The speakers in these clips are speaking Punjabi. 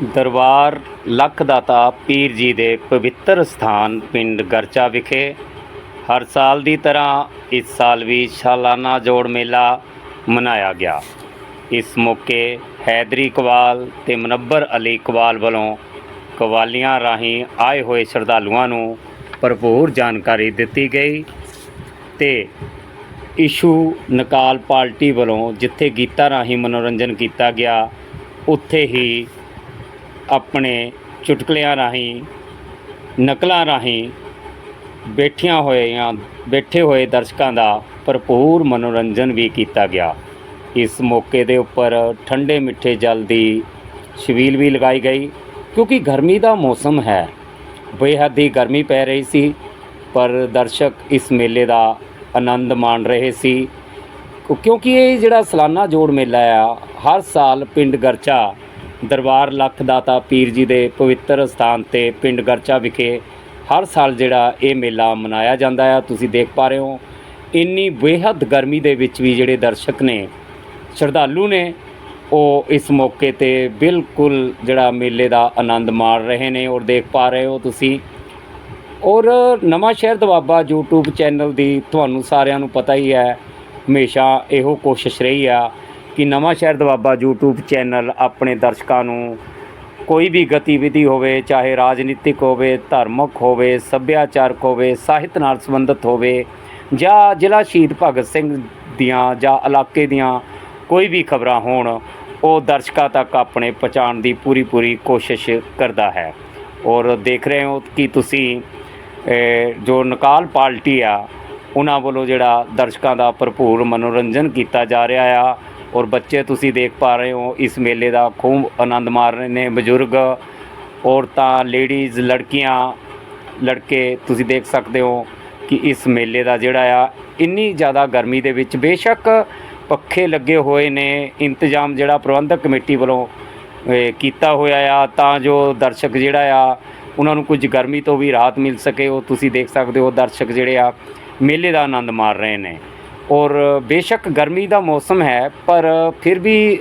ਦਰਬਾਰ ਲੱਖ ਦਾਤਾ ਪੀਰ ਜੀ ਦੇ ਪਵਿੱਤਰ ਸਥਾਨ ਪਿੰਡ ਗਰਚਾ ਵਿਖੇ ਹਰ ਸਾਲ ਦੀ ਤਰ੍ਹਾਂ ਇਸ ਸਾਲ ਵੀ ਸਾਲਾਨਾ ਜੋੜ ਮੇਲਾ ਮਨਾਇਆ ਗਿਆ। ਇਸ ਮੌਕੇ ਹੈਦਰੀ ਕਵਾਲ ਤੇ ਮਨੱਬਰ ਅਲੀ ਕਵਾਲ ਵੱਲੋਂ ਕਵਾਲੀਆਂ ਰਾਹੀਂ ਆਏ ਹੋਏ ਸ਼ਰਧਾਲੂਆਂ ਨੂੰ ਭਰਪੂਰ ਜਾਣਕਾਰੀ ਦਿੱਤੀ ਗਈ ਤੇ ਇਸ਼ੂ ਨਕਾਲ ਪਾਰਟੀ ਵੱਲੋਂ ਜਿੱਥੇ ਗੀਤਾਂ ਰਾਹੀਂ ਮਨੋਰੰਜਨ ਕੀਤਾ ਗਿਆ, ਉੱਥੇ ਹੀ ਆਪਣੇ ਚੁਟਕਲਿਆਂ ਰਾਹੀਂ, ਨਕਲਾਂ ਰਾਹੀਂ ਬੈਠੀਆਂ ਹੋਈਆਂ, ਬੈਠੇ ਹੋਏ ਦਰਸ਼ਕਾਂ ਦਾ ਭਰਪੂਰ ਮਨੋਰੰਜਨ ਵੀ ਕੀਤਾ ਗਿਆ। ਇਸ ਮੌਕੇ ਦੇ ਉੱਪਰ ਠੰਡੇ ਮਿੱਠੇ ਜਲ ਦੀ ਛਬੀਲ ਵੀ ਲਗਾਈ ਗਈ, ਕਿਉਂਕਿ ਗਰਮੀ ਦਾ ਮੌਸਮ ਹੈ। ਬੇਹੱਦ ਹੀ ਗਰਮੀ ਪੈ ਰਹੀ ਸੀ, ਪਰ ਦਰਸ਼ਕ ਇਸ ਮੇਲੇ ਦਾ ਆਨੰਦ ਮਾਣ ਰਹੇ ਸੀ। ਕਿਉਂ- ਕਿਉਂਕਿ ਇਹ ਜਿਹੜਾ ਸਾਲਾਨਾ ਜੋੜ ਮੇਲਾ ਆ, ਹਰ ਸਾਲ ਪਿੰਡ ਗਰਚਾ ਦਰਬਾਰ ਲੱਖ ਦਾਤਾ ਪੀਰ ਜੀ ਦੇ ਪਵਿੱਤਰ ਸਥਾਨ ਤੇ ਪਿੰਡ ਗਰਚਾ ਵਿਖੇ ਹਰ ਸਾਲ ਜਿਹੜਾ ਇਹ ਮੇਲਾ ਮਨਾਇਆ ਜਾਂਦਾ ਆ। ਤੁਸੀਂ ਦੇਖ ਪਾ ਰਹੇ ਹੋ, ਇੰਨੀ ਬੇਹੱਦ ਗਰਮੀ ਦੇ ਵਿੱਚ ਵੀ ਜਿਹੜੇ ਦਰਸ਼ਕ ਨੇ, ਸ਼ਰਧਾਲੂ ਨੇ, ਉਹ ਇਸ ਮੌਕੇ ਤੇ ਬਿਲਕੁਲ ਜਿਹੜਾ ਮੇਲੇ ਦਾ ਆਨੰਦ ਮਾਣ ਰਹੇ ਨੇ ਔਰ ਦੇਖ ਪਾ ਰਹੇ ਹੋ ਤੁਸੀਂ। ਔਰ ਨਵਾਂ ਸ਼ਹਿਰ ਦਵਾਬਾ YouTube ਚੈਨਲ ਦੀ ਤੁਹਾਨੂੰ ਸਾਰਿਆਂ ਨੂੰ ਪਤਾ ਹੀ ਹੈ, ਹਮੇਸ਼ਾ ਇਹੋ ਕੋਸ਼ਿਸ਼ ਰਹੀ ਆ ਕਿ ਨਵਾਂ ਸ਼ਹਿਰ ਦਵਾਬਾ YouTube ਚੈਨਲ ਆਪਣੇ ਦਰਸ਼ਕਾਂ ਨੂੰ ਕੋਈ ਵੀ ਗਤੀਵਿਧੀ ਹੋਵੇ, ਚਾਹੇ ਰਾਜਨੀਤਿਕ ਹੋਵੇ, ਧਾਰਮਿਕ ਹੋਵੇ, ਸੱਭਿਆਚਾਰਕ ਹੋਵੇ, ਸਾਹਿਤ ਨਾਲ ਸੰਬੰਧਿਤ ਹੋਵੇ, ਜਾਂ ਜ਼ਿਲ੍ਹਾ ਸ਼ਹੀਦ ਭਗਤ ਸਿੰਘ ਦੀਆਂ ਜਾਂ ਇਲਾਕੇ ਦੀਆਂ ਕੋਈ ਵੀ ਖਬਰਾਂ ਹੋਣ, ਉਹ ਦਰਸ਼ਕਾਂ ਤੱਕ ਆਪਣੇ ਪਹੁੰਚਾਉਣ ਦੀ ਪੂਰੀ ਪੂਰੀ ਕੋਸ਼ਿਸ਼ ਕਰਦਾ ਹੈ। ਔਰ ਦੇਖ ਰਹੇ ਹੋ ਕਿ ਤੁਸੀਂ ਜੋ ਨਕਾਲ ਪਾਰਟੀ ਆ, ਉਹਨਾਂ ਵੱਲੋਂ ਜਿਹੜਾ ਦਰਸ਼ਕਾਂ ਦਾ ਭਰਪੂਰ ਮਨੋਰੰਜਨ ਕੀਤਾ ਜਾ ਰਿਹਾ ਆ ਔਰ ਬੱਚੇ ਤੁਸੀਂ ਦੇਖ ਪਾ ਰਹੇ ਹੋ, ਇਸ ਮੇਲੇ ਦਾ ਖੂਬ ਆਨੰਦ ਮਾਰ ਰਹੇ ਨੇ ਬਜ਼ੁਰਗ ਔਰਤਾਂ ਲੇਡੀਜ਼ ਲੜਕੀਆਂ, ਲੜਕੇ, ਤੁਸੀਂ ਦੇਖ ਸਕਦੇ ਹੋ ਕਿ ਇਸ ਮੇਲੇ ਦਾ ਜਿਹੜਾ ਆ, ਇੰਨੀ ਜ਼ਿਆਦਾ ਗਰਮੀ ਦੇ ਵਿੱਚ ਬੇਸ਼ੱਕ ਪੱਖੇ ਲੱਗੇ ਹੋਏ ਨੇ, ਇੰਤਜ਼ਾਮ ਜਿਹੜਾ ਪ੍ਰਬੰਧਕ ਕਮੇਟੀ ਵੱਲੋਂ ਕੀਤਾ ਹੋਇਆ ਆ, ਤਾਂ ਜੋ ਦਰਸ਼ਕ ਜਿਹੜਾ ਆ, ਉਹਨਾਂ ਨੂੰ ਕੁਝ ਗਰਮੀ ਤੋਂ ਵੀ ਰਾਹਤ ਮਿਲ ਸਕੇ, ਉਹ ਤੁਸੀਂ ਦੇਖ ਸਕਦੇ ਹੋ, ਦਰਸ਼ਕ ਜਿਹੜੇ ਆ, ਮੇਲੇ ਦਾ ਆਨੰਦ ਮਾਰ ਰਹੇ ਨੇ। ਔਰ ਬੇਸ਼ੱਕ ਗਰਮੀ ਦਾ ਮੌਸਮ ਹੈ, ਪਰ ਫਿਰ ਵੀ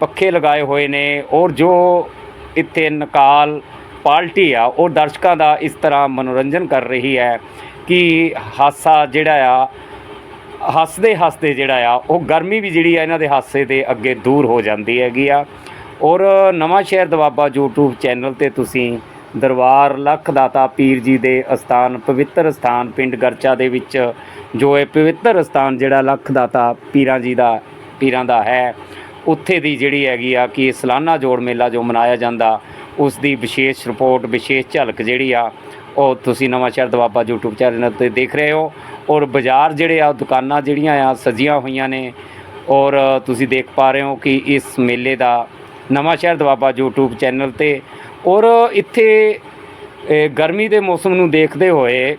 ਪੱਖੇ ਲਗਾਏ ਹੋਏ ਨੇ ਔਰ ਜੋ ਇੱਥੇ ਨਕਾਲ ਪਾਰਟੀ ਆ, ਉਹ ਦਰਸ਼ਕਾਂ ਦਾ ਇਸ ਤਰ੍ਹਾਂ ਮਨੋਰੰਜਨ ਕਰ ਰਹੀ ਹੈ ਕਿ ਹਾਸਾ ਜਿਹੜਾ ਆ, ਹੱਸਦੇ ਹੱਸਦੇ ਜਿਹੜਾ ਆ, ਉਹ ਗਰਮੀ ਵੀ ਜਿਹੜੀ ਆ ਇਹਨਾਂ ਦੇ ਹਾਸੇ ਦੇ ਅੱਗੇ ਦੂਰ ਹੋ ਜਾਂਦੀ ਹੈਗੀ ਆ। ਔਰ ਨਵਾਂ ਸ਼ਹਿਰ ਦਵਾਬਾ YouTube ਚੈਨਲ ਤੇ ਤੁਸੀਂ ਦਰਬਾਰ ਲੱਖ ਦਾਤਾ ਪੀਰ ਜੀ ਦੇ ਅਸਥਾਨ, ਪਵਿੱਤਰ ਸਥਾਨ, ਪਿੰਡ ਗਰਚਾ ਦੇ ਵਿੱਚ, ਜੋ ਇਹ ਪਵਿੱਤਰ ਸਥਾਨ ਜਿਹੜਾ ਲੱਖ ਦਾਤਾ ਪੀਰਾਂ ਜੀ ਦਾ, ਪੀਰਾਂ ਦਾ ਹੈ, ਉੱਥੇ ਦੀ ਜਿਹੜੀ ਹੈਗੀ ਆ ਕਿ ਸਲਾਨਾ ਜੋੜ ਮੇਲਾ ਜੋ ਮਨਾਇਆ ਜਾਂਦਾ, ਉਸ ਦੀ ਵਿਸ਼ੇਸ਼ ਰਿਪੋਰਟ, ਵਿਸ਼ੇਸ਼ ਝਲਕ ਜਿਹੜੀ ਆ, ਉਹ ਤੁਸੀਂ ਨਵਾਂ ਸ਼ਹਿਰ ਦਵਾਬਾ YouTube ਚੈਨਲ ਤੇ ਦੇਖ ਰਹੇ ਹੋ। ਔਰ ਬਾਜ਼ਾਰ ਜਿਹੜੇ ਆ ਦੁਕਾਨਾਂ ਜਿਹੜੀਆਂ ਆ, ਸਜੀਆਂ ਹੋਈਆਂ ਨੇ। ਔਰ ਤੁਸੀਂ ਦੇਖ ਪਾ ਰਹੇ ਹੋ ਕਿ ਇਸ ਮੇਲੇ ਦਾ ਨਵਾਂ ਸ਼ਹਿਰ ਦਵਾਬਾ YouTube ਚੈਨਲ ਤੇ ਔਰ ਇੱਥੇ ਗਰਮੀ ਦੇ ਮੌਸਮ ਨੂੰ ਦੇਖਦੇ ਹੋਏ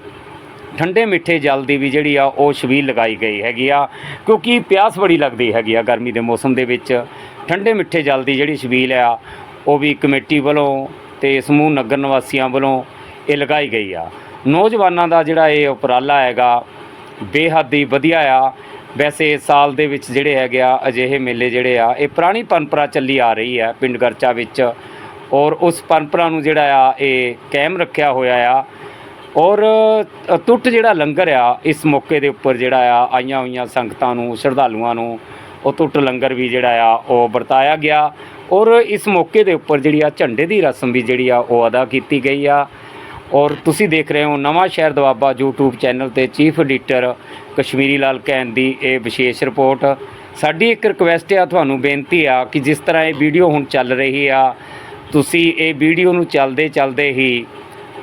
ਠੰਡੇ ਮਿੱਠੇ ਜਲ ਦੀ ਵੀ ਜਿਹੜੀ ਆ, ਉਹ ਛਬੀਲ ਲਗਾਈ ਗਈ ਹੈਗੀ ਆ। ਕਿਉਂਕਿ ਪਿਆਸ ਬੜੀ ਲੱਗਦੀ ਹੈਗੀ ਆ ਗਰਮੀ ਦੇ ਮੌਸਮ ਦੇ ਵਿੱਚ। ਠੰਡੇ ਮਿੱਠੇ ਜਲ ਦੀ ਜਿਹੜੀ ਛਬੀਲ ਆ, ਉਹ ਵੀ ਕਮੇਟੀ ਵੱਲੋਂ ਤੇ ਸਮੂਹ ਨਗਰ ਨਿਵਾਸੀਆਂ ਵੱਲੋਂ ਇਹ ਲਗਾਈ ਗਈ ਆ। ਨੌਜਵਾਨਾਂ ਦਾ ਜਿਹੜਾ ਇਹ ਉਪਰਾਲਾ ਹੈਗਾ, ਬੇਹੱਦ ਹੀ ਵਧੀਆ ਆ। ਵੈਸੇ ਸਾਲ ਦੇ ਵਿੱਚ ਜਿਹੜੇ ਹੈਗੇ ਆ, ਅਜਿਹੇ ਮੇਲੇ ਜਿਹੜੇ ਆ, ਇਹ ਪੁਰਾਣੀ ਪਰੰਪਰਾ ਚੱਲੀ ਆ ਰਹੀ ਆ, ਪਿੰਡ ਗਰਚਾ ਵਿੱਚ। ਔਰ ਉਸ ਪਰੰਪਰਾ ਨੂੰ ਜਿਹੜਾ ਆ, ਇਹ ਕਾਇਮ ਰੱਖਿਆ ਹੋਇਆ ਆ। ਔਰ ਟੁੱਟ ਜਿਹੜਾ ਲੰਗਰ ਆ, ਇਸ ਮੌਕੇ ਦੇ ਉੱਪਰ ਜਿਹੜਾ ਆ, ਆਈਆਂ ਹੋਈਆਂ ਸੰਗਤਾਂ ਨੂੰ, ਸ਼ਰਧਾਲੂਆਂ ਨੂੰ, ਉਹ ਟੁੱਟ ਲੰਗਰ ਵੀ ਜਿਹੜਾ ਆ, ਉਹ ਵਰਤਾਇਆ ਗਿਆ। ਔਰ ਇਸ ਮੌਕੇ ਦੇ ਉੱਪਰ ਜਿਹੜੀ ਆ, ਝੰਡੇ ਦੀ ਰਸਮ ਵੀ ਜਿਹੜੀ ਆ, ਉਹ ਅਦਾ ਕੀਤੀ ਗਈ ਆ। ਔਰ ਤੁਸੀਂ ਦੇਖ ਰਹੇ ਹੋ Nawanshahr Doaba YouTube channel ਤੇ chief editor Kashmiri Lal can ਦੀ ਇਹ ਵਿਸ਼ੇਸ਼ ਰਿਪੋਰਟ। ਸਾਡੀ ਇੱਕ ਰਿਕੁਐਸਟ ਆ, ਤੁਹਾਨੂੰ ਬੇਨਤੀ ਆ ਕਿ ਜਿਸ ਤਰ੍ਹਾਂ ਇਹ ਵੀਡੀਓ ਹੁਣ ਚੱਲ ਰਹੀ ਆ ਤੁਸੀਂ ਇਹ ਵੀਡੀਓ ਨੂੰ ਚੱਲਦੇ ਚੱਲਦੇ ਹੀ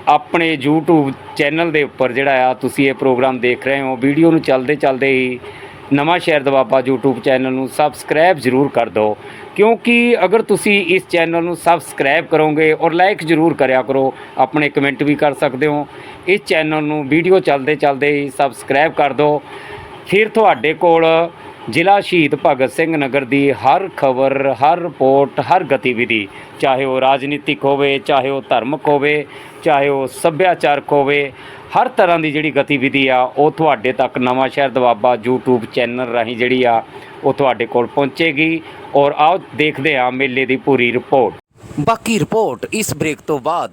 ਆਪਣੇ YouTube ਚੈਨਲ ਦੇ ਉੱਪਰ ਜਿਹੜਾ ਆ ਤੁਸੀਂ ਇਹ ਪ੍ਰੋਗਰਾਮ ਦੇਖ ਰਹੇ ਹੋ, ਵੀਡੀਓ ਨੂੰ ਚੱਲਦੇ ਚੱਲਦੇ ਹੀ Nawanshahr Doaba YouTube channel ਨੂੰ ਸਬਸਕ੍ਰਾਈਬ ਜ਼ਰੂਰ ਕਰ ਦਿਓ। ਕਿਉਂਕਿ ਅਗਰ ਤੁਸੀਂ ਇਸ ਚੈਨਲ ਨੂੰ ਸਬਸਕ੍ਰਾਈਬ ਕਰੋਗੇ ਔਰ ਲਾਈਕ ਜ਼ਰੂਰ ਕਰਿਆ ਕਰੋ, ਆਪਣੇ ਕਮੈਂਟ ਵੀ ਕਰ ਸਕਦੇ ਹੋ। ਇਸ ਚੈਨਲ ਨੂੰ ਵੀਡੀਓ ਚੱਲਦੇ ਚੱਲਦੇ ਹੀ ਸਬਸਕ੍ਰਾਈਬ ਕਰ ਦਿਓ। ਫਿਰ ਤੁਹਾਡੇ ਕੋਲ ਜ਼ਿਲ੍ਹਾ ਸ਼ਹੀਦ ਭਗਤ ਸਿੰਘ ਨਗਰ ਦੀ ਹਰ ਖਬਰ, ਹਰ ਰਿਪੋਰਟ, ਹਰ ਗਤੀਵਿਧੀ, ਚਾਹੇ ਉਹ ਰਾਜਨੀਤਿਕ ਹੋਵੇ, ਚਾਹੇ ਉਹ ਧਾਰਮਿਕ ਹੋਵੇ, ਚਾਹੇ ਉਹ ਸੱਭਿਆਚਾਰਕ ਹੋਵੇ, ਹਰ ਤਰ੍ਹਾਂ ਦੀ ਜਿਹੜੀ ਗਤੀਵਿਧੀ ਆ, ਉਹ ਤੁਹਾਡੇ ਤੱਕ ਨਵਾਂ ਸ਼ਹਿਰ ਦਵਾਬਾ YouTube ਚੈਨਲ ਰਾਹੀਂ ਜਿਹੜੀ ਆ, ਉਹ ਤੁਹਾਡੇ ਕੋਲ ਪਹੁੰਚੇਗੀ ਔਰ ਆਓ ਦੇਖਦੇ ਆ ਮੇਲੇ ਦੀ ਪੂਰੀ ਰਿਪੋਰਟ। ਬਾਕੀ ਰਿਪੋਰਟ ਇਸ ਬ੍ਰੇਕ ਤੋਂ ਬਾਅਦ।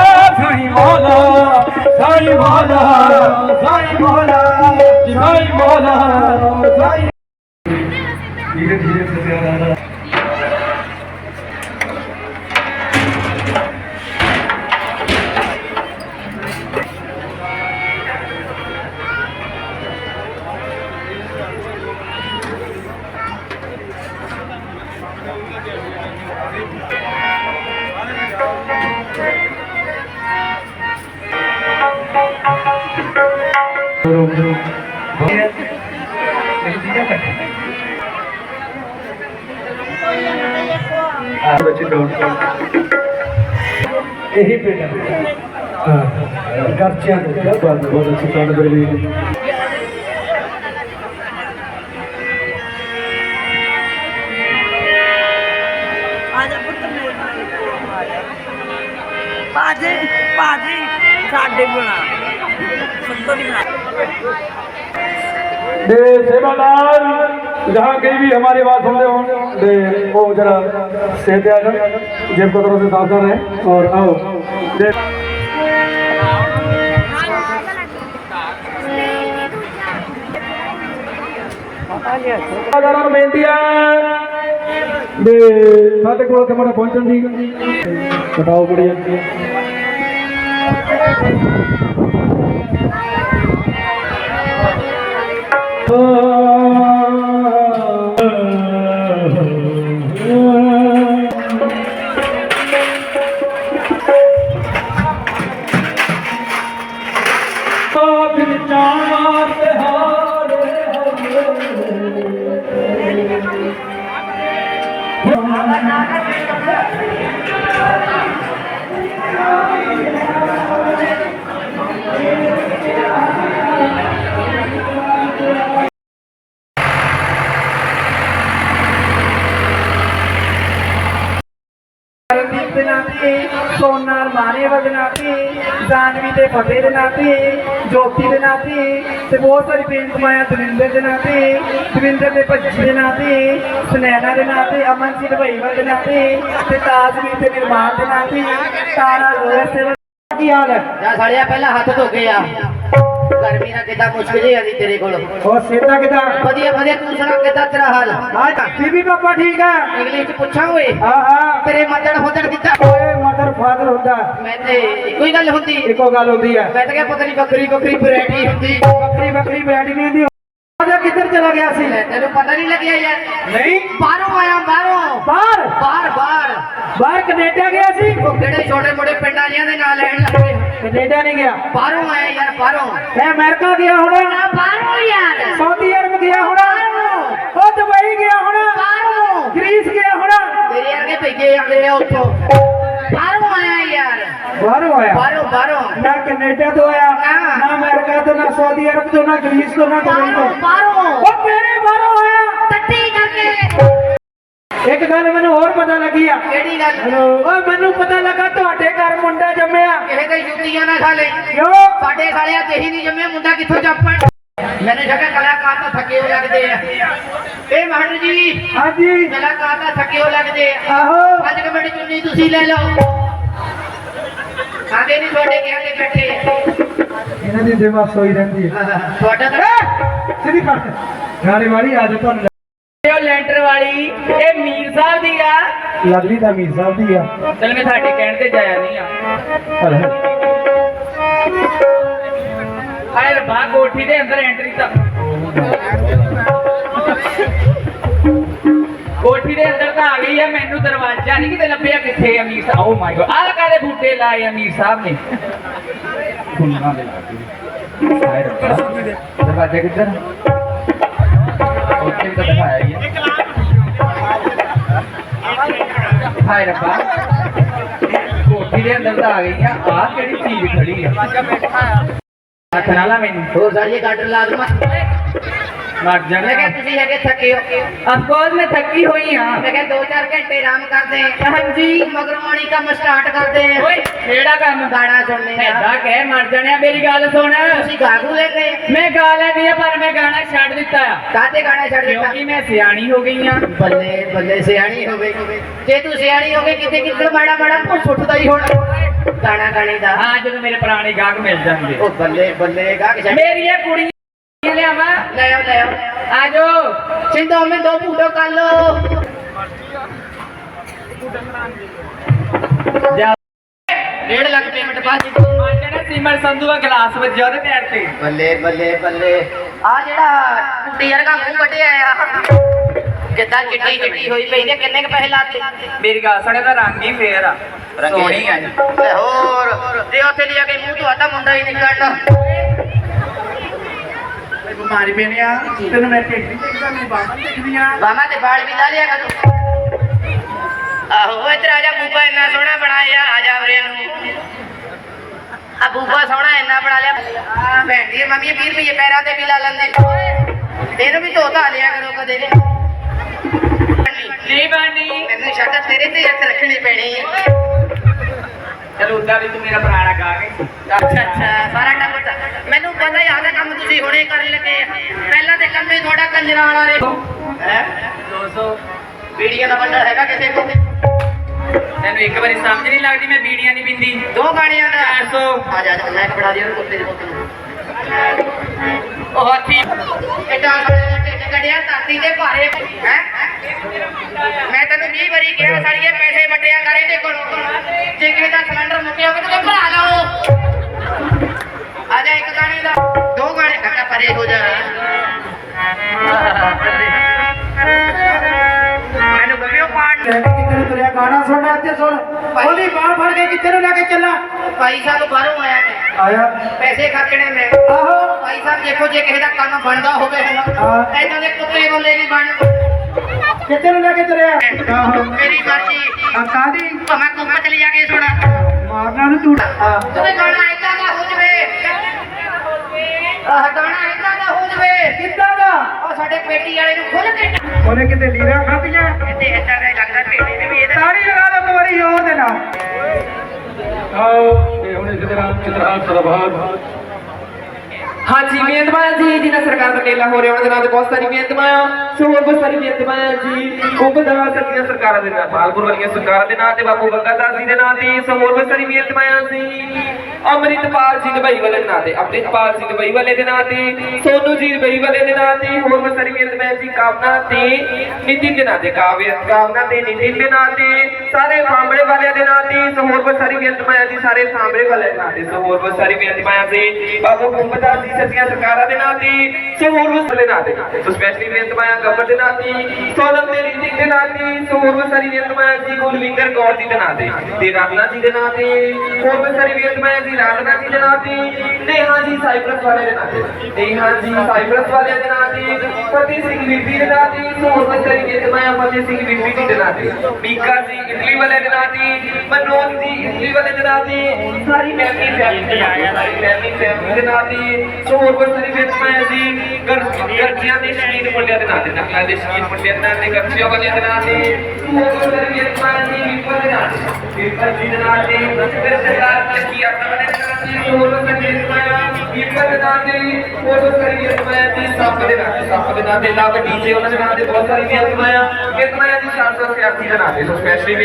ਸਾਈ ਮੌਲਾ ਸਾਈ ਮੌਲਾ ਸਾਈ ਮੌਲਾ ਸਾਈ ਮੌਲਾ ਸਾਈ ਧੀਰੇ ਧੀਰੇ ਸਤਿਆ यही पे गर्चियाँ बाद में बहुत अच्छी कांड कर रही है पाजे पाजे ਸਾਡੇ ਬਣਾ ਸੰਤੋ ਦੀ ਬਣਾ ਦੇ ਸੇਵਾਦਾਰ जहाँ कहीं भी हमारी बात सुनते हो दे वो जरा सेहत आ जाए जेब को तरफ से सावधान रहे और आओ दे ਸੇਵਾਦਾਰਾਂ ਨੂੰ ਬੇਨਤੀ ਹੈ ਦੇ ਸਾਡੇ ਕੋਲ ਕਮਰਾ ਪਹੁੰਚਣ ਦੀ ਕਟਾਓ ਬੜੀ ਅੱਗੇ ਫਿਰ ਫਤਿਹ ਦੇ ਨਾਂ ਤੇ ਜੋਤੀ ਦੇ ਨਾਂ ਤੇ ਤੇ ਬਹੁਤ ਸਾਰੀ ਬੇਨਤੀਆਂ ਦਵਿੰਦਰ ਦੇ ਨਾਂ ਤੇ ਦਵਿੰਦਰ ਦੇ ਭੱਜੀ ਦੇ ਨਾਂ ਤੇ ਸੁਨੈਣਾ ਦੇ ਨਾਂ ਤੇ ਅਮਨਜੀਤ ਭਈਵਰ ਦੇ ਨਾਂ ਤੇ ਤੇ ਤਾਜਵੀਰ ਦੇ ਨਿਰਮਾਣ ਦੇ ਨਾਂ ਤੇ ਤਾਰਾ ਰੋਇਸ ਦੇ ਕੀ ਹਾਲ ਹੈ ਜਾ ਸਾਲਿਆ ਪਹਿਲਾਂ ਹੱਥ ਧੋ ਕੇ ਆ। ਗਰਮੀ ਨਾਲ ਕਿੱਦਾਂ ਮੁਸ਼ਕਿਲ ਜੀ ਆਦੀ ਤੇਰੇ ਕੋਲ। ਹੋਰ ਸੇਤਾ ਕਿਦਾਂ? ਵਧੀਆ ਵਧੀਆ ਤੂੰ ਸੁਣਾ ਕਿੱਦਾਂ ਤੇਰਾ ਹਾਲ? ਹਾਂ ਬੀਬੀ ਪਾਪਾ ਠੀਕ ਹੈ ਇੰਗਲਿਸ਼ ਚ ਪੁੱਛਾਂ ਓਏ? ਹਾਂ ਹਾਂ। ਤੇਰੇ ਕਿੱਦਾਂ? ਓਏ ਮਦਰ ਫਾਦਰ ਹੁੰਦਾ। ਮੈਂ ਤੇ ਹੀ ਗੱਲ ਹੁੰਦੀ। ਇੱਕੋ ਗੱਲ ਹੁੰਦੀ ਹੈ ਮੈਂ ਤਾਂ ਕਿਹਾ ਪਤਾ ਨਹੀਂ ਬੱਕਰੀ ਬੱਕਰੀ ਵੈਰਾਈਟੀ ਹੁੰਦੀ। ਬੱਕਰੀ ਬੱਕਰੀ ਬੈਠੀ ਨਹੀਂ ਹੁੰਦੀ। ਉਹਦਾ ਕਿੱਧਰ ਚਲਾ ਗਿਆ ਸੀ? ਤੈਨੂੰ ਪਤਾ ਨਹੀਂ ਲੱਗਿਆ ਯਾਰ। ਨਹੀਂ। ਬਾਹਰੋਂ ਆਇਆ ਬਾਹਰੋਂ। ਬਾਹਰ? ਬਾਹਰ ਬਾਹਰ। ਬਾਹਰ ਕੈਨੇਡਾ ਗਿਆ ਸੀ? ਉਹ ਕਿਹੜੇ ਛੋਟੇ ਮੋਟੇ ਪਿੰਡਾਂ ਜਿਆਂ ਦੇ ਨਾਂ ਲੈਣ ਲੱਗ ਕੈਨੇਡਾ ਨਹੀਂ ਗਿਆ। ਬਾਹਰੋਂ ਆਇਆ ਯਾਰ ਬਾਹਰੋਂ। ਮੈਂ ਅਮਰੀਕਾ ਗਿਆ ਹੋਣਾ। ਬਾਹਰੋਂ ਯਾਰ। ਸਾਊਦੀ ਅਰਬ ਗਿਆ ਹੋਣਾ। ਉਹ ਦੁਬਈ ਗਿਆ ਹੋਣਾ। ਬਾਹਰੋਂ। ਗ੍ਰੀਸ ਗਿਆ ਹੋਣਾ। ਤੇਰੇ ਵਰਗੇ ਭੇਜੇ ਆਉਂਦੇ ਆ ਉੱਥੋਂ। ਬਾਹਰੋਂ ਆਇਆ ਯਾਰ। ਬਾਹਰੋਂ ਆਇਆ? ਬਾਹਰੋਂ ਬਾਹਰੋਂ। ਨਾ ਕੈਨੇਡਾ ਤੋਂ ਆਇਆ। ਨਾ ਅਮਰੀਕਾ ਤੋਂ ਨਾ ਸਾਊਦੀ ਅਰਬ ਤੋਂ ਨਾ ਗ੍ਰੀਸ ਤੋਂ ਨਾ ਦੁਬਈ ਤੋਂ। ਬਾਹਰੋਂ। ਉਹ ਮੇਰੇ ਬਾਹਰੋਂ ਆਇਆ। ਤੱਤੀ ਕਰਕੇ। ਇੱਕ ਗੱਲ ਮੈਨੂੰ ਹੋਰ ਪਤਾ ਲੱਗੀ ਆ। ਕਿਹੜੀ ਗੱਲ? ਉਹ ਮੈਨੂੰ ਪਤਾ ਲੱਗਾ ਤੁਹਾਡੇ ਘਰ ਮੁੰਡਾ ਜੰਮਿਆ। ਕਿਸੇ ਦੇ ਜੁੱਤੀਆਂ ਨਾ ਖਾ ਲੈ। ਕਿਉਂ? ਸਾਡੇ ਸਾਲਿਆ ਤੇ ਹੀ ਨਹੀਂ ਜੰਮਿਆ ਮੁੰਡਾ ਕਿੱਥੋਂ ਜੰਮਣ ਮੈਨੂੰ ਸ਼ੱਕ ਕਲਾਕਾਰ ਤਾਂ ਥੱਕੇ ਹੋ ਲੱਗਦੇ ਆ ਇਹ ਮਹੰਡ ਜੀ ਹਾਂਜੀ ਕਲਾਕਾਰ ਤਾਂ ਥੱਕੇ ਹੋ ਲੱਗਦੇ ਆ ਆਹੋ ਪੰਜ ਕੁ ਮਿੰਟ ਚੁੰਨੀ ਤੁਸੀਂ ਲੈ ਲਓ ਆਗੇ ਨਹੀਂ ਤੁਹਾਡੇ ਕਹਿੰਦੇ ਬੈਠੇ ਇਹਨਾਂ ਦੀ ਸੇਵਾ ਸੋਈ ਰਹਿੰਦੀ ਹੈ। ਤੁਹਾਡਾ ਤਾਂ ਸਿੱਧੀ ਕਰ ਗਾਣੇ ਵਾਲੀ ਆਦਤ ਤੁਹਾਨੂੰ ਉਹ ਲੈਂਟਰ ਵਾਲੀ ਇਹ ਮੀਰ ਸਾਹਿਬ ਦੀ ਆ। ਲੱਗਦੀ ਤਾਂ ਮੀਰ ਸਾਹਿਬ ਦੀ ਆ। ਚਲ ਮੈਂ ਤੁਹਾਡੇ ਕਹਿਣ ਤੇ ਜਾਇਆ ਨਹੀਂ ਆ। ਪਰ ਹਾਏ ਰੱਬਾ ਕੋਠੀ ਦੇ ਅੰਦਰ ਐਂਟਰੀ ਤਾਂ। ਕੋਠੀ ਦੇ ਅੰਦਰ ਤਾਂ ਆ ਗਈ ਆ, ਮੈਨੂੰ ਦਰਵਾਜ਼ਾ ਨਹੀਂ ਕਿਤੇ ਲੱਭਿਆ ਕਿੱਥੇ ਆ ਸਾਹਿਬ। ਓ ਮਾਈ ਗੋਡ ਆਹ ਕਾਦੇ ਬੂਟੇ ਲਾਏ ਆ ਸਾਹਿਬ ਨੇ? ਫੁੱਲਾਂ ਦੇ ਲਾਏ ਹਾਏ ਰੱਬਾ ਦਰਵਾਜ਼ਾ ਕਿੱਧਰ ਉੱਥੇ ਤਾਂ ਦਿਖਾਇਆ ਹੀ ਆ। ਹਾਏ ਰੱਬਾ। ਕੋਠੀ ਦੇ ਅੰਦਰ ਤਾਂ ਆ ਗਈ ਆ ਆ ਕਿਹੜੀ ਚੀਜ਼ ਖੜੀ ਆ? ਹੱਥ ਨਾਲ ਲਾ ਮੈਨੂੰ ਹੋਰ ਸਾਰੀ ਗਾਡਰ ਲਾ ਦਮਾ ਮਰ ਜਾਣਾ ਮੈਂ ਕਿਹਾ ਤੁਸੀਂ ਹੈਗੇ ਥੱਕੇ ਹੋ ਅਫਕੋਰਸ ਮੈਂ ਥੱਕੀ ਹੋਈ ਆ ਮੈਂ ਕਿਹਾ 2-4 ਘੰਟੇ ਆਰਾਮ ਕਰਦੇ ਹਾਂ ਹਾਂਜੀ ਮਗਰਮਣੀ ਕੰਮ ਸਟਾਰਟ ਕਰਦੇ ਹਾਂ ਓਏ ਕਿਹੜਾ ਕੰਮ ਗਾਣਾ ਸੁਣਨੇ ਆ ਐਦਾਂ ਕਹਿ ਮਰ ਜਾਣਿਆ ਮੇਰੀ ਗੱਲ ਸੁਣ ਤੁਸੀਂ ਗਾਗੂ ਲੈ ਕੇ ਮੈਂ ਗਾ ਲੈਂਦੀ ਆ ਪਰ ਮੈਂ ਗਾਣਾ ਛੱਡ ਦਿੱਤਾ ਆ ਕਾਤੇ ਗਾਣਾ ਛੱਡ ਦਿੱਤਾ ਕਿਉਂਕਿ ਮੈਂ ਸਿਆਣੀ ਹੋ ਗਈ ਆ ਬੱਲੇ ਬੱਲੇ ਸਿਆਣੀ ਹੋਵੇ ਜੇ ਤੂੰ ਸਿਆਣੀ ਹੋਵੇ ਕਿਤੇ ਕਿਤੇ ਮਾੜਾ ਮਾੜਾ ਪੁੱਛ ਉੱਠਦਾ ਹੀ ਹੁਣ ਗਾਣਾ ਗਾਣੇ ਦਾ। ਹਾਂ ਜਦੋਂ ਮੇਰੇ ਪੁਰਾਣੇ ਗਾਹਕ ਮਿਲ ਜਾਣਗੇ। ਉਹ ਬੱਲੇ ਬੱਲੇ ਗਾ ਕੇ ਛੱਡ ਮੇਰੀਆਂ ਕੁੜੀਆਂ ਲਿਆਵਾ ਲੈ ਆਓ ਲੈ ਆਓ। ਆਜੋ ਸਿੰਧੋ ਮੈਂ ਦੋ ਫੂਟੋ ਕਰ ਲੋ 1.5 ਲੱਖ ਪੇਮੈਂਟ ਬਾਅਦ ਜੀ ਜਿਹੜਾ ਸਿਮਰ ਸੰਧੂ ਦਾ ਗਲਾਸ ਵੱਜਿਆ ਉਹਦੇ ਪੈਰ ਤੇ। ਬੱਲੇ ਬੱਲੇ ਬੱਲੇ। ਆ ਜਿਹੜਾ ਕੁੱਤੀ ਵਰਗਾ ਮੂੰਹ ਕੱਢਿਆ ਆ। ਕਿੱਦਾਂ ਚਿੱਟੀ ਚਿੱਟੀ ਹੋਈ ਪਈ ਨੇ ਕਿੰਨੇ ਕ ਪੈਸੇ ਲਾਤੇ? ਮੇਰੀ ਗੱਲ ਸੁਣੇ ਦਾ ਰੰਗ ਹੀ ਫੇਰ ਆ। ਸੋਹਣੀ ਆ। ਜੀ। ਤੇ ਹੋਰ ਜੇ ਉੱਥੇ ਲਿਆ ਕੇ ਮੂੰਹ ਤੋਂ ਆਦਾ ਮੁੰਡਾ ਹੀ ਨਿਕਲਣਾ ਬਿਮਾਰੀ ਪੈਣਿਆ ਤੈਨੂੰ ਮੈਂ ਢਿੱਡ ਨਹੀਂ ਦੇਖਦਾ ਮੈਂ ਬਾਬਾ ਦੇਖਦੀਆਂ ਬਾਮਾ ਤੇ ਬਾਲ ਵੀ ਲਾ ਲਿਆ ਕਰ। ਆਹੋ ਇੱਧਰ ਆ ਜਾ ਬੂਬਾ ਇੰਨਾ ਸੋਹਣਾ ਬਣਾਇਆ ਆ ਜਾ ਵੀਰੇ ਨੂੰ। ਆ ਬੂਬਾ ਸੋਹਣਾ ਇੰਨਾ ਬਣਾ ਲਿਆ। ਆ ਭੈਣ ਦੀ ਮੰਮੀ 20 ਰੁਪਏ ਪੈਰਾਂ ਤੇ ਵੀ ਲਾ ਲੈਂਦੇ। ਤੈਨੂੰ ਵੀ ਧੋਤਾ ਲਿਆ ਕਰੋ ਕਦੇ। ਨੇ ਨਹੀਂ ਬਾਨੀ ਮੈਨੂੰ ਸ਼ੱਕ ਆ ਤੇਰੇ ਤੇ ਹੱਥ ਰੱਖਣੀ ਪੈਣੀ ਹੈ ਚਲ ਉਦਾਂ ਵੀ ਤੂੰ ਮੇਰਾ ਪੁਰਾਣਾ ਗਾਹਕ ਹੈ ਅੱਛਾ ਅੱਛਾ ਸਾਰਾ ਕੰਮ ਤਾਂ ਮੈਨੂੰ ਪਤਾ ਹੀ ਆਦਾ ਕੰਮ ਤੁਸੀਂ ਹੁਣੇ ਕਰਨ ਲੱਗੇ ਆ। ਪਹਿਲਾਂ ਤੇ ਕੰਮ ਹੀ ਤੁਹਾਡਾ ਕੰਜਰਾਂ ਵਾਲਾ ਰੇ ਹੈ? 200 ਬੀੜੀਆਂ ਦਾ ਬੰਡਲ ਹੈਗਾ ਕਿਸੇ ਕੋਲ? ਤੈਨੂੰ ਇੱਕ ਵਾਰੀ ਸਮਝ ਨਹੀਂ ਲੱਗਦੀ ਮੈਂ ਬੀੜੀਆਂ ਨਹੀਂ ਪਿੰਦੀ। ਦੋ ਗਾਣਿਆਂ ਦਾ। 400 ਆ ਜਾ ਲੈ ਕੇ ਫੜਾ ਦਿਓ ਉਹਨੂੰ ਕੁੱਤੇ ਦੇ ਪੁੱਤ ਨੂੰ। ਉਹ ਹਾਥੀ। ਕਿੱਡਾ ਸਾਲੇ ਢਿੱਡ ਕੱਢਿਆ ਤਾਤੀ ਦੇ ਭਾਰੇ ਹੈ? ਮੈਂ ਤੈਨੂੰ 20 ਵਾਰੀ ਕਿਹਾ ਸਾੜੀਏ ਪੈਸੇ ਵਟਿਆ ਕਰੇ ਤੇ ਕੋਲੋਂ। ਜੇ ਕਿਸੇ ਦਾ ਸਿਲੰਡਰ ਮੁੱਕਿਆ ਹੋਵੇ ਤਾਂ ਭਰਾ ਲਓ ਆ ਜਾ ਇੱਕ ਗਾਣੇ ਦਾ। ਦੋ ਗਾਣੇ ਕੱਟਾ ਪਰੇ ਹੋ ਜਾ। ਮੈਨੂੰ ਪਾਣ ਕਿੱਥੇ ਨੂੰ ਤੁਰਿਆ ਗਾਣਾ ਸੁਣਨਾ ਇੱਥੇ ਸੁਣ। ਉਹਦੀ ਬਾਹ ਫੜ ਕੇ ਕਿੱਥੇ ਨੂੰ ਲੈ ਕੇ ਚੱਲਾਂ? ਭਾਈ ਸਾਹਿਬ ਬਾਹਰੋਂ ਆਇਆ ਆਇਆ। ਪੈਸੇ ਖਰਚਣੇ ਮੈਂ ਆਹੋ। ਭਾਈ ਸਾਹਿਬ ਦੇਖੋ ਜੇ ਕਿਸੇ ਦਾ ਕੰਮ ਬਣਦਾ ਹੋਵੇ। ਹਾਂ। ਐਦਾਂ ਦੇ ਕੁੱਤੇ ਬੰਦੇ ਨਹੀਂ ਬਣ ਕਿੱਥੇ ਨੂੰ ਲੈ ਕੇ ਤੁਰਿਆ? ਆਹੋ। ਮੇਰੀ ਮਰਜ਼ੀ। ਆ ਕਾਦੀ ਭਾਵੇਂ ਕੁੱਪਾ ਚਲੀ ਜਾ ਕੇ ਸੁਣਾ ਮਾਰਨਾ ਨੂੰ ਤੂੰ। ਆ ਤੇ ਗਾਣਾ ਐਦਾਂ ਦਾ ਹੋ ਜਵੇ। ਆਹ ਗਾਣਾ ਐਦਾਂ ਦਾ ਹੋ ਜਵੇ। ਕਿੱਦਾਂ ਦਾ? ਉਹ ਸਾਡੇ ਪੇਟੀ ਵਾਲੇ ਨੂੰ ਖੁੱਲ ਕੇ ਉਹਨੇ ਕਿਤੇ ਲੀਰਾ ਖਾਧੀਆਂ? ਤੇ ਐਦਾਂ ਦਾ ਹਾਂਜੀ ਮਿਹਨਤਮਾਨ ਜੀ, ਜਿਨ੍ਹਾਂ ਸਰਕਾਰ ਦਾ ਮੇਲਾ ਹੋ ਰਿਹਾ, ਉਹਨਾਂ ਦੇ ਨਾਲ ਤੇ ਬਹੁਤ ਸਾਰੀ ਮਿਹਨਤਮਾਨ ਸੋ ਹੋਰ ਬਹੁਤ ਸਾਰੀ ਮਿਹਨਤਮਾਨ ਜੀ। ਉਹ ਬਦਲਾ ਸਰਕਾਰਾਂ ਦੇ ਨਾਲ ਪਾਲਪੁਰ ਵਾਲੀਆਂ ਸਰਕਾਰਾਂ ਦੇ ਨਾਲ ਤੇ, ਬਾਪੂ ਬੰਗਾ ਦਾਸ ਜੀ ਦੇ ਨਾਂ ਤੇ ਸੋ ਹੋਰ ਬਹੁਤ ਸਾਰੀ ਮਿਹਨਤਮਾਨ ਸੀ ਅਮਰਿਤਪਾਲ ਸਿੰਘ ਦੁਬਈ ਵਾਲੇ ਦੇ ਨਾਂ ਤੇ ਅਮਰਿਤਪਾਲ ਸਿੰਘ ਦੁਬਈ ਵਾਲੇ ਦੇ ਨਾਂ ਤੇ ਸੋਨੂ ਜੀ ਦੁਬਈ ਵਾਲੇ ਦੇ ਨਾਂ ਤੇ ਹੋਰ ਬਹੁਤ ਸਾਰੀ ਜੀ ਕਾਵਨਾ ਤੇ ਨਿਤਿਨ ਦੇ ਨਾਂ ਤੇ ਕਾਵਿਆ ਕਾਵਨਾ ਤੇ ਨਿਤਿਨ ਦੇ ਨਾਂ ਤੇ ਸਾਰੇ ਫਾਂਬੜੇ ਵਾਲਿਆਂ ਦੇ ਨਾਂ ਤੇ ਸੋ ਹੋਰ ਬਹੁਤ ਸਾਰੀ ਮਿਹਨਤਮਾਨ ਜੀ ਸਾਰੇ ਫਾਂਬੜੇ ਵਾਲਿਆਂ ਦੇ ਨਾਂ ਤੇ ਸੋ ਹੋਰ ਬਹੁਤ ਸਾਰੀ ਸੀ ਬਾਬੂ ਗੁੰਬਦਾ ਜੀ ਸੱਚੀਆਂ ਸਰਕਾਰਾਂ ਦੇ ਨਾਂ ਤੇ ਸੋ ਹੋਰ ਬਹੁਤ ਨਾਂ ਤੇ ਸੋ ਸਪੈਸ਼ਲੀ ਮਿਹਨਤਮਾਨ ਗੱਬਰ ਦੇ ਨਾਂ ਤੇ ਸੋਨਮ ਦੇ ਰਿਤਿਕ ਦੇ ਨਾਂ ਤੇ ਸੋ ਹੋਰ ਬਹੁਤ ਜੀ ਗੁਲਵਿੰਦਰ ਕੌਰ ਜੀ ਦੇ ਨਾਂ ਤੇ ਤੇ ਰਾਧਨਾ ਜੀ ਦੇ ਨਾਂ ਤੇ ਹੋਰ ਬਹੁਤ ਸਾਰੀ ਮਿਹਨਤਮਾਨ ਜੀ ਰਾਧਨਾ ਜੀ ਦੇ ਨਾਂ ਤੇ ਨੇਹਾ ਜੀ ਸਾਈਪਰਸ ਵਾਲੇ ਦੇ ਨਾਂ ਤੇ ਨੇਹਾ ਜੀ ਸਾਈਪਰਸ ਵਾਲੇ ਦੇ ਨਾਂ ਤੇ ਫਤਿਹ ਸਿੰਘ ਬੀਬੀ ਦੇ ਨਾਂ ਤੇ ਸੋ ਹੋਰ ਬਹੁਤ ਸਾਰੀ ਮਿਹਨਤਮਾਨ ਫਤਿਹ ਸਿੰਘ ਬੀਬੀ ਜੀ ਦੇ ਨਾਂ ਤੇ ਮੀਕਾ ਜੀ ਇਟਲੀ ਵਾਲੇ ਦੇ ਨਾਂ ਤੇ ਮਨੋਜ ਜੀ ਇਟਲੀ ਵਾਲੇ ਦੇ ਨਾਂ ਤੇ ਸਾਰੀ ਫੈਮਿਲੀ ਫੈਮਿਲੀ ਆਇਆ ਸਾਰੀ ਫੈਮਿਲੀ ਫੈਮਿਲੀ ਦੇ ਨਾਂ ਤੇ ਸੋ ਹੋਰ ਬਹੁਤ ਸਾਰੀ ਮਿਹਨਤਮਾਨ ਜੀ ਗਰ ਗਰਜੀਆਂ ਦੇ ਸ਼ਹੀਦ ਮੁੰਡਿਆਂ ਦੇ ਨਾਂ ਤੇ ਨਕਲਾਂ ਦੇ ਸ਼ਹੀਦ ਮੁੰਡਿਆਂ ਦੇ ਨਾਂ ਤੇ ਗਰਜੀਆਂ ਵਾਲਿਆਂ ਦੇ ਨਾਂ ਤੇ ਸੋ ਹੋਰ ਬਹੁਤ ਸਾਰੀ ਮਿਹਨਤਮਾਨ ਜੀ ਵਿਪਰ ਦੇ ਨਾਂ ਤੇ ਵਿਪਰ ਜੀ ਦੇ ਨਾਂ ਤੇ ਫਿਰ ਸਰਕਾਰ ਨੇ ਕੀ ਵਿਪਰ ਦੇ ਨਾਂ ਤੇ ਹੋਰ ਬਹੁਤ ਸਾਰੀ ਮਿਹਨਤਮਾਨ ਜੀ ਸੱਪ ਦੇ ਨਾਂ ਤੇ ਸੱਪ ਦੇ ਨਾਂ ਤੇ ਲਵ ਡੀਜੇ ਉਹਨਾਂ ਦੇ ਨਾਂ ਤੇ ਬਹੁਤ ਸਾਰੀ ਮਿਹਨਤਮਾਨ ਮਿਹਨਤਮਾਨ ਜੀ 786 ਦੇ ਨਾਂ ਤੇ ਸੋ ਸਪੈਸ਼ਲੀ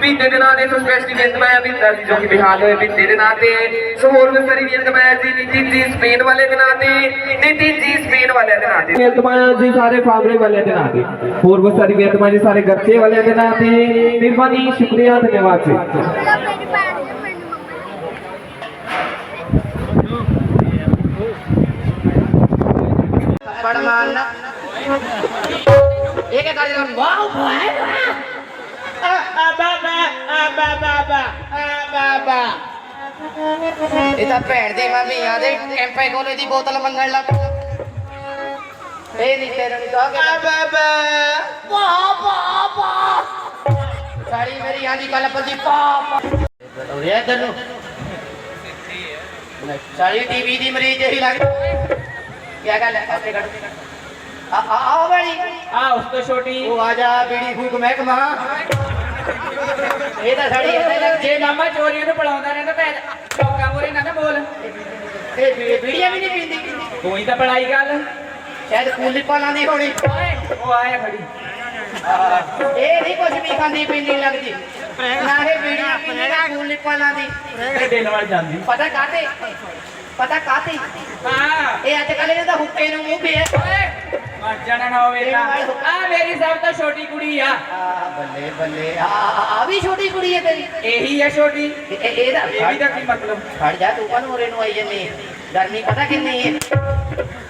ਬੀਤੇ ਦੇ ਨਾਂ ਤੇ ਸੋ। ਸਪੈਸ਼ਲੀ ਮਿਹਨਤਮਾਨ ਬਿੰਦਾ ਜੀ ਜੋ ਕਿ ਬਿਹਾਰ ਹੋਏ ਬੀਤੇ ਦੇ ਨਾਂ ਤੇ। ਸੋ ਹੋਰ ਬਹੁਤ ਸਾਰੀ ਮਿਹਨਤਮਾਨ ਜੀ ਨਿਤਿਨ ਜੀ ਸਪੇਨ ਵਾਲੇ ਦੇ ਨਾਂ ਤੇ ਨਿਤਿਨ ਜੀ ਸਪੇਨ ਵਾਲਿਆਂ ਦੇ ਨਾਂ ਤੇ ਮਿਹਨਤਮਾਨ ਜੀ ਸਾਰੇ ਫਾਬਰੇ ਵਾਲਿਆਂ ਦੇ ਨਾਂ ਤੇ। ਹੋਰ ਬਹੁਤ ਸਾਰੀ ਜੀ ਸਾਰੇ ਗਰਚੇ ਵਾਲਿਆਂ ਦੇ ਨਾਂ ਤੇ ਮਿਹਰਬਾਨੀ ਸ਼ੁਕਰੀਆ ਧੰਨਵਾਦ ਜੀ ਮੇਰੀ ਭੈਣ ਨੇ ਮੈਨੂੰ ਇਹ ਬਾਬਾ ਆ ਬਾਬਾ ਆ ਬਾਬਾ ਇਹ ਤਾਂ ਭੈਣ ਦੀ ਮੰਮੀ ਆ ਦੇ ਕੈਂਪੇ ਕੋਲੇ ਦੀ ਬੋਤਲ ਮੰਗਣ ਲੱਗ ਇਹ ਨਹੀਂ ਤੇਰੇ ਨੂੰ ਕਹਾਂ ਕਿ ਬਾਬਾ ਪਾ ਪਾ ਸਾੜੀ ਮੇਰੀ ਆਂਦੀ ਕੱਲ ਪਤੀ ਪਾ ਪਾ। ਉਰੇ ਆ ਇੱਧਰ ਨੂੰ ਸਾਰੀ ਟੀਵੀ ਦੀ ਮਰੀਜ਼ ਹੀ ਲੱਗਦੀ। ਗੱਲ ਹੈ? ਪਾਸੇ ਕੱਢ। ਆ ਆ ਆ ਵਾਲੀ। ਆ ਉਸ ਤੋਂ ਛੋਟੀ। ਉਹ ਆ ਜਾ ਬੀੜੀ ਫੂਕ ਮਹਿਕਮਾ। ਇਹ ਤਾਂ ਸਾਡੀ ਜੇ ਮਾਮਾ ਚੋਰੀ ਨੂੰ ਪੜਾਉਂਦਾ ਰਹਿੰਦਾ ਤਾਂ ਲੋਕਾਂ ਮੋਰੇ ਨਾ ਨਾ ਬੋਲ। ਇਹ ਬੀੜੀਆਂ ਵੀ ਨਹੀਂ ਪੀਂਦੀ। ਕੋਈ ਤਾਂ ਬੜਾਈ ਗੱਲ। ਸ਼ਾਇਦ ਕੂਲੀ ਪਾਲਾਂ ਦੀ ਹੋਣੀ। ਉਹ ਆਇਆ ਖੜੀ। ਇਹ ਨਹੀਂ ਕੁਝ ਵੀ ਖਾਂਦੀ ਪੀਂਦੀ ਲੱਗਦੀ। ਨਾ ਇਹ ਬੀੜੀਆਂ ਪੀਂਦੀ ਕੂਲੀ ਪਾਲਾਂ ਦੀ। ਦਿਨ ਵਾਲ ਜਾਂਦੀ। ਪਤਾ ਕਾਤੇ ਪਤਾ ਕਾਤੇ ਹਾਂ। ਇਹ ਅੱਜ ਕੱਲ੍ਹ ਇਹਦਾ ਹੁੱਕੇ ਨੂੰ ਮੂੰਹ ਪਿਆ। ਓਏ ਮਰ ਜਾਣਾ ਨਾ ਹੋਵੇ ਤਾਂ। ਆ ਮੇਰੀ ਸਭ ਤੋਂ ਛੋਟੀ ਕੁੜੀ ਆ। ਆ ਬੱਲੇ ਬੱਲੇ। ਆ ਆ- ਵੀ ਛੋਟੀ ਕੁੜੀ ਹੈ ਤੇਰੀ। ਇਹੀ ਆ ਛੋਟੀ। ਇਹ- ਇਹ- ਇਹਦਾ ਇਹ ਵੀ ਤਾਂ ਕੀ ਮਤਲਬ? ਖੜ ਜਾ ਤੂੰ ਕਨ ਉਰੇ ਨੂੰ ਆਈ ਜੰਨੀ ਗਰਮੀ ਪਤਾ ਕਿੰਨੀ ਹੈ?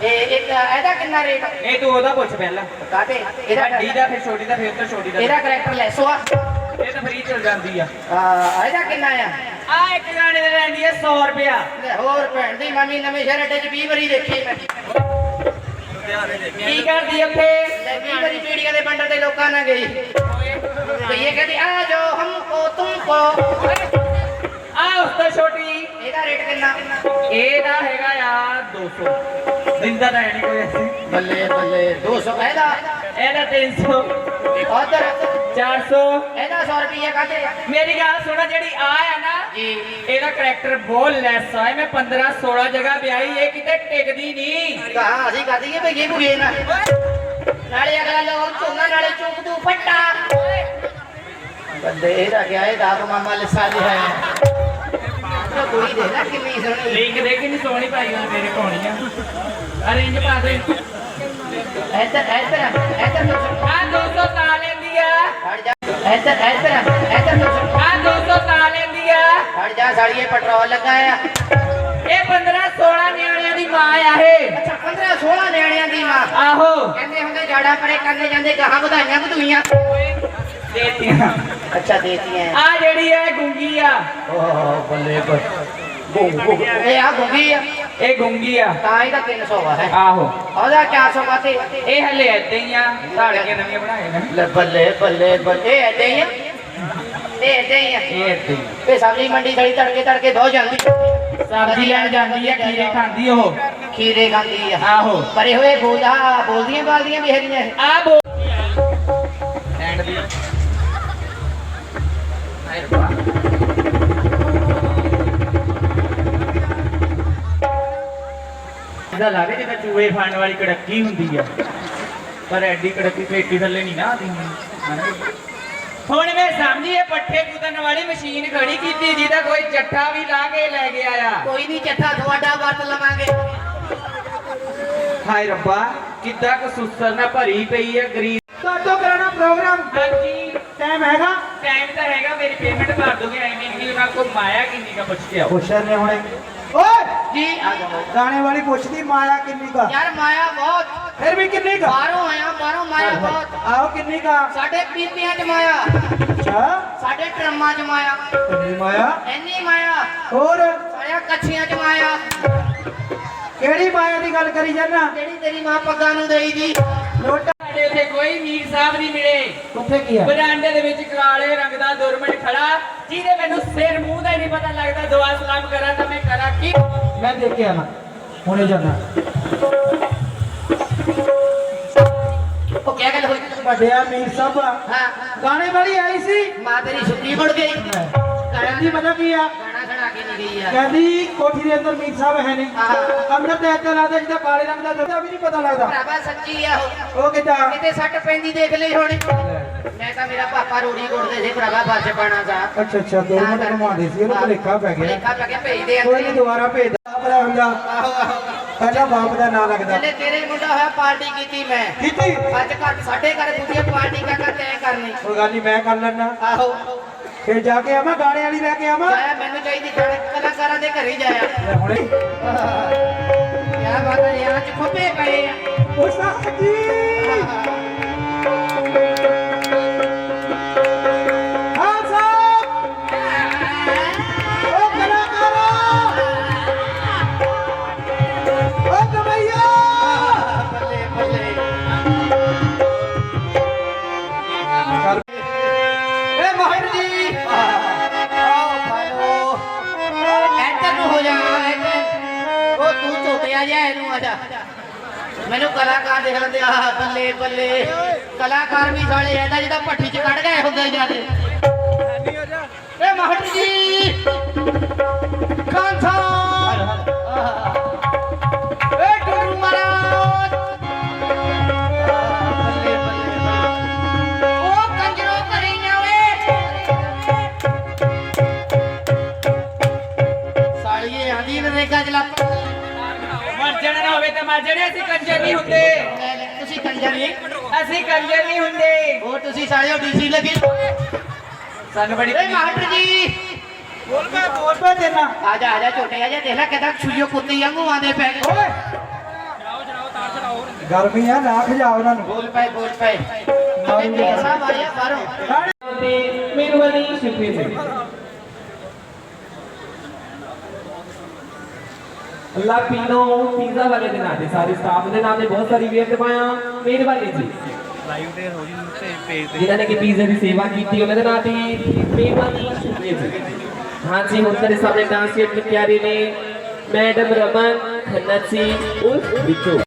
ਇਹ ਇੱਕ ਇਹਦਾ ਕਿੰਨਾ ਰੇਟ? ਇਹ ਤੂੰ ਉਹਦਾ ਪੁੱਛ ਪਹਿਲਾਂ। ਕਾਤੇ ਇਹਦਾ ਵੱਡੀ ਦਾ ਫਿਰ ਛੋਟੀ ਦਾ ਫਿਰ ਤੋਂ ਛੋਟੀ ਦਾ। ਇਹਦਾ ਕਰੈਕਟਰ ਲੈਸੋ ਆ। ਇਹ ਤਾਂ ਫਰੀ ਚਲ ਜਾਂਦੀ ਆ। ਆ, ਇਹਦਾ ਕਿੰਨਾ ਆ? ਆ ਇੱਕ ਗਾਣੇ ਦੇ ਲੈਂਦੀ ਆ 100 ਰੁਪਿਆ ਲੈ ਹੋਰ ਭੈਣ ਦੀ ਮਾਮੀ ਨਵੇਂ ਸ਼ਹਿਰ ਅੱਡੇ 'ਚ 20 ਵਾਰੀ ਦੇਖੀ। ਮੈਂ ਕੀ ਕਰਦੀ ਉੱਥੇ? ਲੈ 20 ਵਾਰੀ ਪੀੜੀਆਂ ਦੇ ਬੰਡਲ ਤੇ ਲੋਕਾਂ ਨਾਲ ਗਈ। ਤੇ ਇਹ ਕਹਿੰਦੀ ਆ ਜੋ ਹਮਕੋ ਤੁਮਕੋ ਆ ਉਸ ਤੋਂ ਛੋਟੀ। ਇਹਦਾ ਰੇਟ ਕਿੰਨਾ? ਇਹਦਾ ਹੈਗਾ ਆ 200 ਦਿੰਦਾ ਤਾਂ ਹੈ ਨਹੀਂ ਕੋਈ ਬੱਲੇ ਬੱਲੇ 200 ਇਹਦਾ? ਇਹਦਾ 300 ਉਧਰ 400 ਇਹਦਾ 100 ਰੁਪਏ ਕਾਤੇ ਮੇਰੀ ਗੱਲ ਸੁਣਾ ਜਿਹੜੀ ਆ ਆ ਨਾ ਜੀ। ਇਹਦਾ ਕਰੈਕਟਰ ਬਹੁਤ ਲੈਸ ਆ। ਇਹ ਮੈਂ 15 16 ਜਗ੍ਹਾ ਵਿਆਹੀ ਇਹ ਕਿਤੇ ਟਿਕਦੀ ਨਹੀਂ। ਕਹਾ ਅਸੀਂ ਕਰ ਦਈਏ ਭਈਏ ਭੁਗੇ ਨਾ। ਨਾਲੇ ਅਗਲਾ ਲੋਕ ਝੋਨਾ ਨਾਲੇ ਚੁੱਕ ਦੂ ਫੱਟਾ ਬੰਦੇ ਇਹਦਾ ਗਿਆ ਇਹ ਦਾਗ ਮਾਮਾ ਲਿਸਾ ਜਿਹਾ ਹੈ। ਕੁੜੀ ਦੇ ਨਾ ਕਿੰਨੀ ਸੋਹਣੀ। ਲਿੰਕ ਦੇ ਕਿ ਨਹੀਂ ਸੋਹਣੀ ਪਾਈ ਉਹਨੇ ਮੇਰੇ ਪਾਉਣੀ ਆ। ਅਰੇਂਜ ਪਾ ਦੇ। ਇੱਧਰ ਇੱਧਰ ਇੱਧਰ ਨੂੰ ਆ 200 ਤਾਂ ਲੈਂਦੀ ਆ ਖੜ ਜਾ ਇੱਧਰ ਇੱਧਰ ਇੱਧਰ ਆ 200 ਤਾਂ ਲੈਂਦੀ ਆ। ਖੜ ਜਾ ਸਾਲੀਏ ਪੈਟਰੋਲ ਲੱਗਾ ਆ। ਇਹ 15 16 ਨਿਆਣਿਆਂ ਦੀ ਮਾਂ ਆ ਇਹ। ਅੱਛਾ 15 16 ਨਿਆਣਿਆਂ ਦੀ ਮਾਂ। ਆਹੋ। ਕਹਿੰਦੇ ਹੁੰਦੇ ਜਾੜਾ ਪਰੇ ਕਰਨੇ ਜਾਂਦੇ ਗਾਹਾਂ ਵਧਾਈਆਂ ਵਧੂਈਆਂ। ਦੇਤੀਆਂ ਅੱਛਾ ਦੇਤੀਆਂ। ਆ ਜਿਹੜੀ ਹੈ ਗੁੰਗੀ ਆ। ਓਹ ਬੱਲੇ ਬੱਲੇ। ਇਹ ਆ ਗੁੰਗੀ ਆ। ਇਹ ਗੁੰਗੀ ਆ। ਤਾਂ ਇਹਦਾ 300 ਆ ਹੈ। ਆਹੋ। ਉਹਦਾ 400 ਪਾਤੇ ਇਹ ਹਲੇ ਏਦਾਂ ਹੀ ਆ ਧੜ ਕੇ ਨਵੀਆਂ ਬਣਾਏ ਨੇ। ਲੈ ਬੱਲੇ ਬੱਲੇ ਬੱਲੇ ਇਹ ਹੀ ਆ। ਇਹ ਏਦਾਂ ਹੀ ਆ। ਇਹ ਏਦਾਂ ਹੀ ਤੇ ਸਬਜ਼ੀ ਮੰਡੀ ਥੜੀ ਤੜਕੇ ਤੜਕੇ ਦੋ ਜਾਂਦੀ। ਸਬਜ਼ੀ ਲੈਣ ਜਾਂਦੀ ਆ ਖੀਰੇ ਖਾਂਦੀ ਉਹ। ਖੀਰੇ ਖਾਂਦੀ ਆ। ਆਹੋ। ਪਰੇ ਹੋਏ ਬੋਲਦਾ ਬੋਲਦੀਆਂ ਬਾਲਦੀਆਂ ਵੀ ਹੈਗੀਆਂ ਇਹ। ਆ ਬੋ ਐਂਡ ਦੀ ਆਏ ਰੱਬਾ। ਇਹਦਾ ਲਾਗੇ ਜਿੱਦਾਂ ਚੂਹੇ ਖਾਣ ਵਾਲੀ ਕੜੱਕੀ ਹੁੰਦੀ ਆ। ਪਰ ਐਡੀ ਕੜੱਕੀ ਪੇਟੀ ਥੱਲੇ ਨਹੀਂ ਨਾ ਆਦੀ ਹੁਣ ਮੈਂ ਸਮਝੀ ਇਹ ਪੱਠੇ ਕੁੱਤਣ ਵਾਲੀ ਮਸ਼ੀਨ ਖੜੀ ਕੀਤੀ ਜਿਹਦਾ ਕੋਈ ਚੱਠਾ ਵੀ ਲਾ ਕੇ ਲੈ ਗਿਆ ਆ ਕੋਈ ਨਹੀਂ ਚੱਠਾ ਤੁਹਾਡਾ ਵਰਤ ਲਵਾਂਗੇ। ਹਾਏ ਰੱਬਾ ਕਿੱਦਾਂ ਕੁ ਸੁਸਰ ਨਾ ਭਰੀ ਪਈ ਹੈ ਗਰੀਬ। ਕਾਟੋ ਕਰਾਣਾ ਪ੍ਰੋਗਰਾਮ? ਹਾਂਜੀ। ਟਾਈਮ ਹੈਗਾ? ਟਾਈਮ ਤਾਂ ਹੈਗਾ ਮੇਰੀ ਪੇਮੈਂਟ ਭਰ ਦੋਗੇ ਐਵੇਂ ਨਹੀਂ ਉਹਨਾਂ ਕੋਲ ਮਾਇਆ ਕਿੰਨੀ ਕਾ ਪੁੱਛ ਕੇ ਆਓ। ਪੁੱਛਣ ਨੇ ਹੁਣੇ। ਓਏ! ਜੀ ਆ ਜਾਓ ਗਾਣੇ ਵਾਲੀ ਪੁੱਛਦੀ ਮਾਇਆ ਕਿੰਨੀ ਕਾ ਯਾਰ ਮਾਇਆ ਬਹੁਤ। ਫਿਰ ਵੀ ਕਿੰਨੀ ਕਾ ਬਾਹਰੋਂ ਆਇਆ ਬਾਹਰੋਂ ਮਾਇਆ ਬਹੁਤ। ਆਓ ਕਿੰਨੀ ਕਾ ਸਾਡੇ ਪੀਪਿਆਂ ਚ ਮਾਇਆ। ਅੱਛਾ। ਸਾਡੇ ਟਰਮਾਂ ਚ ਮਾਇਆ। ਕਿੰਨੀ ਮਾਇਆ? ਇੰਨੀ ਮਾਇਆ। ਹੋਰ? ਸਾਰਿਆ ਕੱਛੀਆਂ ਚ ਮਾਇਆ। ਕਿਹੜੀ ਮਾਇਆ ਦੀ ਗੱਲ ਕਰੀ ਜਾਨਾ? ਜਿਹੜੀ ਤੇਰੀ ਮਾਂ ਪੱਗਾਂ ਨੂੰ ਦੇਈ ਦੀ ਲੋਟਾ ਸਾਡੇ ਉੱਥੇ ਕੋਈ ਮੀਰ ਸਾਹਿਬ ਨਹੀਂ ਮਿਲੇ। ਕਿੱਥੇ ਕੀ ਆ ਬਰਾਂਡੇ ਦੇ ਵਿੱਚ ਕਾਲੇ ਰੰਗ ਦਾ ਦੁਰਮਟ ਖੜਾ ਜਿਹਦੇ ਮੈਨੂੰ ਸਿਰ ਮੂੰਹ ਦਾ ਹੀ ਨਹੀਂ ਪਤਾ ਲੱਗਦਾ ਦੁਆ ਸਲਾਮ ਕਰਾਂ ਤਾਂ ਮੈਂ ਕਰਾਂ ਕੀ? ਮੈਂ ਦੇਖ ਕੇ ਆਣਾ ਹੁਣੇ ਜਾਣਾ। ਉਹ ਕੀ ਗੱਲ ਹੋਈ? ਵੱਡਿਆ ਮੀਰ ਸਾਹਿਬ ਹਾਂ ਗਾਣੇ ਵਾਲੀ ਆਈ ਸੀ। ਮਾਂ ਤੇਰੀ ਸੁੱਤੀ ਮੁੜ ਗਈ। ਕਹਿੰਦੀ ਪਤਾ ਕੀ ਆ? ਗਈ ਆ। ਕਹਿੰਦੀ ਕੋਠੀ ਦੇ ਅੰਦਰ ਮੀਰ ਸਾਹਿਬ ਹੈ ਨਹੀਂ। ਹਾਂ। ਅੰਦਰ ਤੇ ਇੱਦਾਂ ਲੱਗਦਾ ਜਿੱਦਾਂ ਕਾਲੇ ਰੰਗ ਦਾ ਦੁੱਧਾ ਵੀ ਨਹੀਂ ਪਤਾ ਲੱਗਦਾ। ਭਰਾਵਾ ਸੱਚੀ ਆ ਉਹ। ਉਹ ਕਿੱਦਾਂ? ਕਿਤੇ ਸੱਟ ਪੈਂਦੀ ਦੇਖ ਲਈ ਹੋਣੀ। ਮੈਂ ਤਾਂ ਮੇਰਾ ਪਾਪਾ ਰੋੜੀ ਗੁੱਟਦੇ ਸੀ ਭਰਾਵਾ ਬੱਸ ਪਾਣਾ ਦਾ ਅੱਛਾ ਅੱਛਾ ਦੋ ਮਿੰਟ ਘੁਮਾਉਂਦੇ ਸੀ ਉਹਨੂੰ ਭੁਲੇਖਾ ਪੈ ਗਿਆ। ਭੁਲੇਖਾ ਪੈ ਗਿਆ ਭੇਜਦੇ ਕੋਈ ਨਹੀਂ ਆ ਦੁਬਾਰਾ ਭੇਜ ਬਾਪ ਦਾ ਹੁੰਦਾ। ਪਹਿਲਾਂ ਬਾਪ ਦਾ ਨਾਂ ਲੱਗਦਾ। ਚੱਲੇ ਤੇਰੇ ਮੁੰਡਾ ਹੋਇਆ ਪਾਰਟੀ ਕੀਤੀ ਮੈਂ। ਕੀਤੀ? ਅੱਜ ਘਰ ਸਾਡੇ ਘਰ ਦੂਜੀ ਪਾਰਟੀ ਕਾ ਕਰ ਤੈਅ ਕਰਨੀ। ਕੋਈ ਗੱਲ ਨਹੀਂ ਮੈਂ ਕਰ ਲੈਣਾ ਆਹੋ। ਫਿਰ ਜਾ ਕੇ ਆਵਾਂ ਗਾਣੇ ਵਾਲੀ ਲੈ ਕੇ ਆਵਾਂ। ਜਾਇਆ ਮੈਨੂੰ ਚਾਹੀਦੀ ਜਾਣਾ ਕਲਾਕਾਰਾਂ ਦੇ ਘਰੇ ਹੀ ਜਾਇਆ ਲੈ ਹੁਣੇ। ਕਿਆ ਬਾਤ ਹੈ ਯਾਰ ਚ ਖੱਬੇ ਪਏ ਆ। ਜੀ ਆ ਜਾ ਇਹਨੂੰ ਆ ਜਾ। ਮੈਨੂੰ ਕਲਾਕਾਰ ਦੇਖ ਲੈਂਦੇ ਆ, ਬੱਲੇ ਬੱਲੇ। ਕਲਾਕਾਰ ਵੀ ਸਾਲੇ ਐਦਾ ਜਿਹਦਾ ਭੱਠੀ ਚ ਕੱਢ ਗਏ ਹੁੰਦੇ ਜਾਂਦੇ ਏ ਮਾਹਟ ਜੀ। ਖਾਨ ਸਾਹਿਬ ਤਾਂ ਮਰ ਜਾਣੇ ਅਸੀਂ ਕੰਜਰ ਨਹੀਂ ਹੁੰਦੇ। ਤੁਸੀਂ ਕੰਜਰ ਨਹੀਂ। ਅਸੀਂ ਕੰਜਰ ਨਹੀਂ ਹੁੰਦੇ। ਉਹ ਤੁਸੀਂ ਸਾਲਿਓ ਡੀਸੀ ਲੱਗੇ ਸਾਨੂੰ ਬੜੀ ਏ ਮਾਸਟਰ ਜੀ। ਬੋਲ ਪੈ ਬੋਲ ਪੈ ਦੇਣਾ ਆ ਜਾ ਆ ਜਾ ਛੋਟੇ ਆ ਜਾ। ਦੇਖ ਲੈ ਕਿਦਾਂ ਛੁਈਓ ਕੁੱਤੇ ਵਾਂਗੂ ਆਂਦੇ ਪੈ ਗਏ। ਗਰਮੀ ਆ ਨਾ ਖਜਾ ਉਹਨਾਂ ਨੂੰ। ਬੋਲ ਪਏ ਬੋਲ ਪਏ। ਇਹ ਤੇ ਸਾਹਿਬ ਆਇਆ ਬਾਹਰੋਂ। ਤੇ ਮਿਹਰਬਾਨੀ ਸ਼ੁਕਰੀਆ ਅੱਲਾ ਪੀਨੋ ਪੀਜ਼ਾ ਵਾਲੇ ਦੇ ਨਾਂ ਤੇ ਸਾਰੇ ਸਟਾਫ ਦੇ ਨਾਂ ਤੇ ਬਹੁਤ ਸਾਰੀ ਵੇਰ ਦਵਾਇਆ ਮਿਹਰਬਾਨੀ ਜੀ। ਜਿਨ੍ਹਾਂ ਨੇ ਕਿ ਪੀਜ਼ੇ ਦੀ ਸੇਵਾ ਕੀਤੀ ਉਹਨਾਂ ਦੇ ਨਾਂ ਤੇ ਮਿਹਰਬਾਨੀ ਸ਼ੁਕਰੀਆ ਜੀ। ਹਾਂਜੀ ਹੁਣ ਸਾਡੇ ਸਾਹਮਣੇ ਡਾਂਸ ਕੇ ਪਿਆਰੇ ਨੇ। ਮੈਡਮ ਰਮਨ ਖੰਨਾ ਜੀ ਉਸ ਵਿੱਚੋਂ।